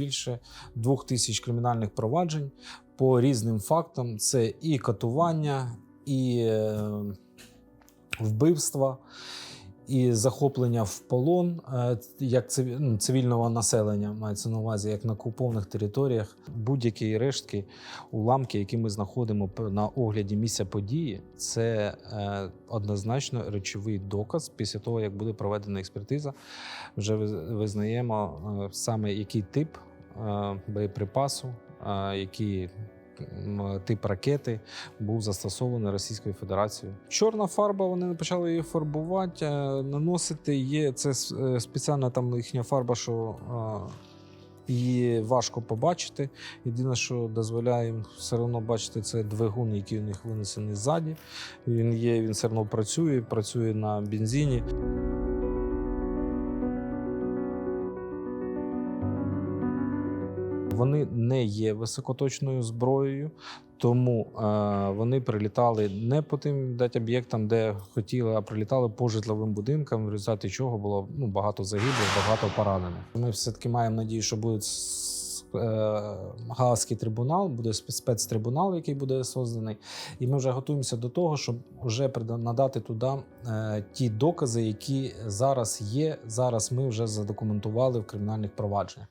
більше двох тисяч кримінальних проваджень по різним фактам. Це і катування, і е, вбивства, і захоплення в полон е, як ну, цивільного населення, мається на увазі, як на окупованих територіях. Будь-які рештки, уламки, які ми знаходимо на огляді місця події, це е, однозначно речовий доказ. Після того, як буде проведена експертиза, вже визнаємо саме який тип боєприпасу, е, який тип ракети був застосований Російською Федерацією. Чорна фарба, вони почали її фарбувати, е, наносити. Є це е, спеціальна там їхня фарба, що е, її важко побачити. Єдине, що дозволяє їм все одно бачити, це двигун, який у них винесений ззаді. Він є, він все одно працює, працює на бензині. Вони не є високоточною зброєю, тому е, вони прилітали не по тим дать об'єктам, де хотіли, а прилітали по житловим будинкам, в результаті чого було ну, багато загиблих, багато поранених. Ми все-таки маємо надію, що буде с- е, Гаазький трибунал, буде спецтрибунал, який буде созданий. І ми вже готуємося до того, щоб вже надати туди е, ті докази, які зараз є. Зараз ми вже задокументували в кримінальних провадженнях.